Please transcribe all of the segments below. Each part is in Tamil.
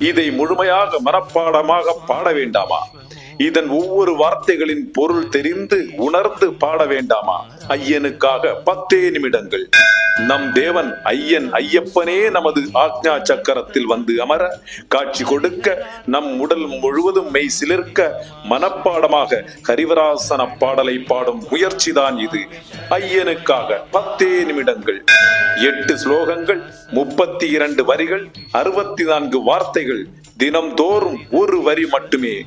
இதை முழுமையாக மனப்பாடமாக பாட வேண்டாமா? இதன் ஒவ்வொரு வார்த்தைகளின் பொருள் தெரிந்து உணர்ந்து பாட வேண்டாமா? ஐயனுக்காக பத்தே நிமிடங்கள். நம் தேவன் ஐயன் ஐயப்பனே நமது ஆக்ஞா சக்கரத்தில் வந்து அமர காட்சி கொடுக்க நம் உடல் முழுவதும் மெய் சிலிர்க்க மனப்பாடமாக ஹரிவராசன பாடலை பாடும் முயற்சிதான் இது. ஐயனுக்காக பத்தே நிமிடங்கள் எட்டு ஸ்லோகங்கள் முப்பத்தி இரண்டு வரிகள் அறுபத்தி நான்கு வார்த்தைகள் தினம்தோறும் ஒரு வரி மட்டுமே.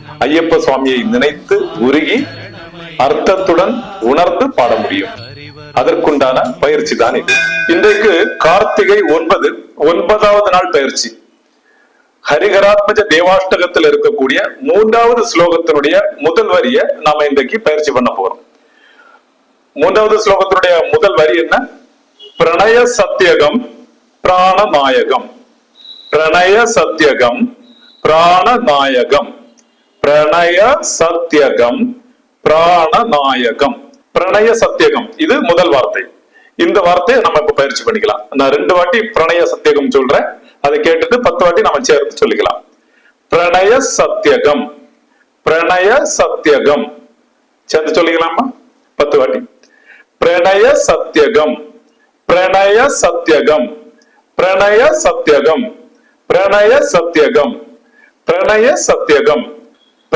ஐயப்ப சுவாமியை நினைத்து உருகி அர்த்தத்துடன் உணர்ந்து பாட முடியும். அதற்குண்டான பயிற்சி தான் இது. இன்றைக்கு கார்த்திகை ஒன்பது ஒன்பதாவது நாள் பயிற்சி. ஹரிகராத்மஜ தேவாஷ்டகத்தில் இருக்கக்கூடிய மூன்றாவது ஸ்லோகத்தினுடைய முதல் வரியை நாம இன்றைக்கு பயிற்சி பண்ண போறோம். மூன்றாவது ஸ்லோகத்தினுடைய முதல் வரி என்ன? பிரணய சத்தியகம் பிராணநாயகம். பிரணய சத்தியகம் பிராணநாயகம். பிரணய சத்தியகம் பிராணநாயகம். பிரணய சத்தியகம் இது முதல் வார்த்தை. இந்த வார்த்தையை நம்ம இப்ப பயிற்சி பண்ணிக்கலாம். நான் ரெண்டு வாட்டி பிரணய சத்தியகம் சொல்றேன். அதை கேட்டுட்டு பத்து வாட்டி நம்ம சேர்த்து சொல்லிக்கலாம். பிரணய சத்தியகம் பிரணய சத்தியகம். சேர்த்து சொல்லிக்கலாமா? பத்து வாட்டி. பிரணய சத்தியகம் பிரணய சத்தியகம் பிரணய சத்தியகம் பிரணய சத்தியகம் பிரணய சத்தியகம்.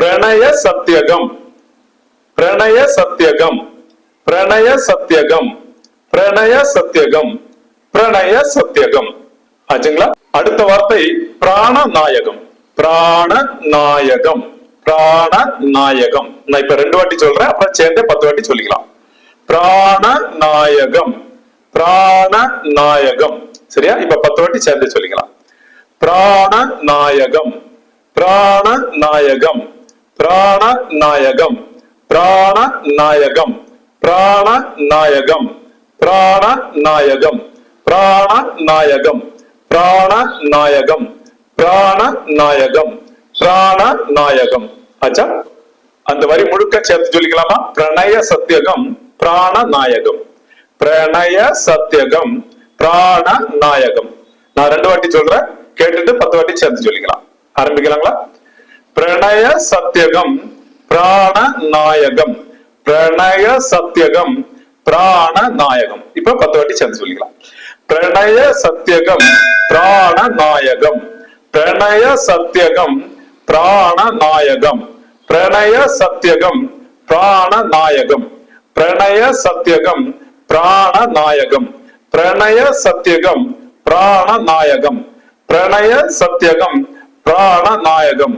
பிரணய சத்தியகம். பிரணய சத்தியகம். பிரணய சத்தியகம். பிரணய சத்தியகம். பிரணய சத்தியகம். ஆச்சுங்களா? அடுத்த வார்த்தை பிராண நாயகம். பிராண நாயகம். பிராண நாயகம். நான் இப்ப ரெண்டு வாட்டி சொல்றேன் அப்புறம் சேர்ந்தே பத்து வாட்டி சொல்லிக்கலாம். பிராண நாயகம். பிராண நாயகம். சரியா? இப்ப பத்து வாட்டி சேர்ந்து சொல்லிக்கலாம். பிராண நாயகம். பிராண நாயகம். பிராணநாயகம். பிராணநாயகம். பிராணநாயகம். பிராணநாயகம். பிராணநாயகம். பிராணநாயகம். பிராணநாயகம். பிராணநாயகம். பிராண நாயகம் ஆச்சா? அந்த வரி முழுக்க சேர்த்து சொல்லிக்கலாமா? பிரணய சத்தியகம் பிராணநாயகம். பிரணய சத்தியகம் பிராணநாயகம். நான் ரெண்டு வாட்டி சொல்றேன் கேட்டுட்டு பத்து வாட்டி சேர்த்து சொல்லிக்கலாம். ஆரம்பிக்கலாங்களா? പ്രണയ സത്യകം പ്രാണനായകം. പ്രണയ സത്യകം പ്രാണനായകം. ഇപ്പൊ പത്ത് വട്ടി ചന്ദ് വിളിക്കണം. പ്രണയ സത്യകം പ്രാണനായകം. പ്രണയ സത്യകം പ്രാണനായകം. പ്രണയ സത്യകം പ്രാണനായകം. പ്രണയ സത്യകം പ്രാണനായകം. പ്രണയ സത്യകം പ്രാണനായകം. പ്രണയ സത്യകം പ്രാണനായകം.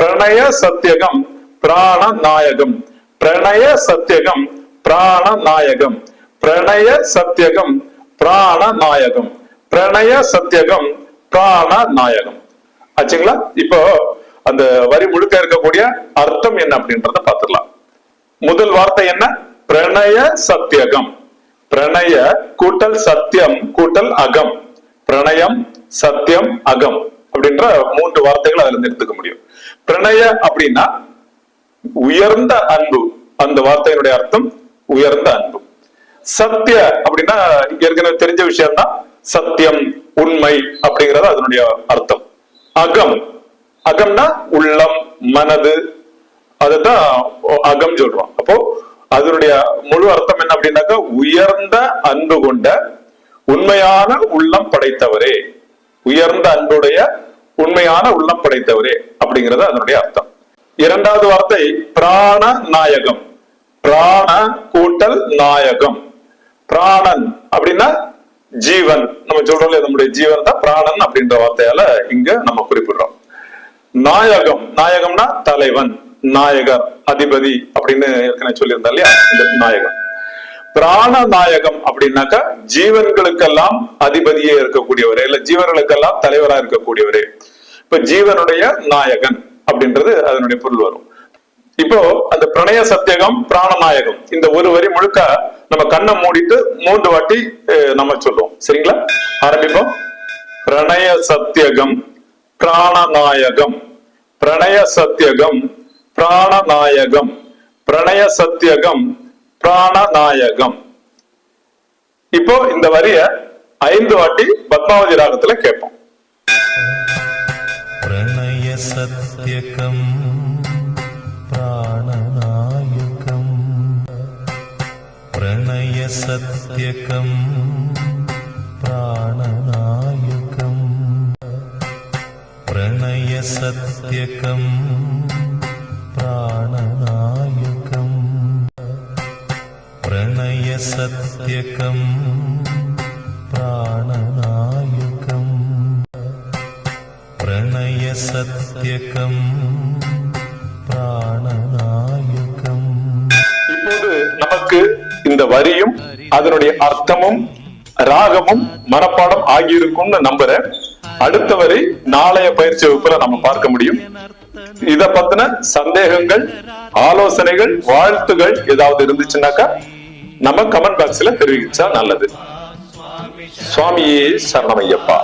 பிரணய சத்தியகம் பிராணநாயகம் பிரணய சத்தியகம் பிராணநாயகம் பிரணய சத்தியகம் பிராணநாயகம் பிரணய சத்தியகம் பிராணநாயகம் ஆச்சுங்களா? இப்போ அந்த வரி முழுக்க இருக்கக்கூடிய அர்த்தம் என்ன அப்படின்றத பாத்துக்கலாம் முதல் வார்த்தை என்ன? பிரணய சத்தியகம். பிரணய கூட்டல் சத்தியம் கூட்டல் அகம். பிரணயம் சத்தியம் அகம் அப்படின்ற மூன்று வார்த்தைகள் அதுல இருந்து எடுத்துக்க முடியும். பிரணய அப்படின்னா உயர்ந்த அன்பு. அந்த வார்த்தையினுடைய அர்த்தம் உயர்ந்த அன்பு. சத்திய அப்படின்னா ஏற்கனவே தெரிஞ்ச விஷயம் தான் சத்தியம் உண்மை அப்படிங்கறது அதனுடைய அர்த்தம். அகம். அகம்னா உள்ளம் மனது. அதுதான் அகம் சொல்றோம். அப்போ அதனுடைய முழு அர்த்தம் என்ன அப்படின்னாக்கா உயர்ந்த அன்பு கொண்ட உண்மையான உள்ளம் படைத்தவரே. உயர்ந்த அன்புடைய உண்மையான உள்ளம் படைத்தவரே. அப்படிங்கிறது அதனுடைய அர்த்தம். இரண்டாவது வார்த்தை பிராண நாயகம். பிராண கூட்டல் நாயகம். பிராணன் அப்படின்னா ஜீவன். நம்ம சொல்றோம்ல நம்முடைய ஜீவன் தான் பிராணன் அப்படின்ற வார்த்தையால இங்க நம்ம குறிப்பிடுறோம். நாயகம் நாயகம்னா தலைவன் நாயகர் அதிபதி அப்படின்னு ஏற்கனவே சொல்லியிருந்தா இல்லையா? இந்த நாயகம். பிராண நாயகம் அப்படின்னாக்கா ஜீவன்களுக்கெல்லாம் அதிபதியே இருக்கக்கூடியவரே இல்ல ஜீவர்களுக்கெல்லாம் தலைவரா இருக்கக்கூடியவரே. இப்ப ஜீவனுடைய நாயகன் அப்படின்றது அதனுடைய பொருள் வரும். இப்போ அந்த பிரணய சத்தியகம் பிராணநாயகம் இந்த ஒரு வரி முழுக்க நம்ம கண்ணை மூடிட்டு மூன்று வாட்டி நம்ம சொல்லுவோம் சரிங்களா? ஆரம்பிப்போம். பிரணய சத்தியகம் பிராணநாயகம். பிரணய சத்தியகம் பிராணநாயகம். பிரணய சத்தியகம் பிராணநாயகம். இப்போ இந்த வரிய ஐந்து வாட்டி பத்மாவதி ராகத்துல கேட்போம். സത്യകം പ്രാണനായകം പ്രണയസത്യകം പ്രാണനായകം പ്രണയസത്യകം പ്രാണനായകം പ്രണയസത്യകം சத்தியகம் பிராணநாயகம். இப்போது நமக்கு இந்த வரியும் அதனுடைய அர்த்தமும் ராகமும் மனப்பாடம் ஆகியிருக்கும்னு நம்புறேன் அடுத்த வரை நாளைய பயிற்சி வகுப்புல நம்ம பார்க்க முடியும். இத பத்தின சந்தேகங்கள் ஆலோசனைகள் வாழ்த்துகள் ஏதாவது இருந்துச்சுன்னாக்கா நம்ம கமெண்ட் பாக்ஸ்ல தெரிவிச்சா நல்லது. சுவாமியே சரணமையப்பா.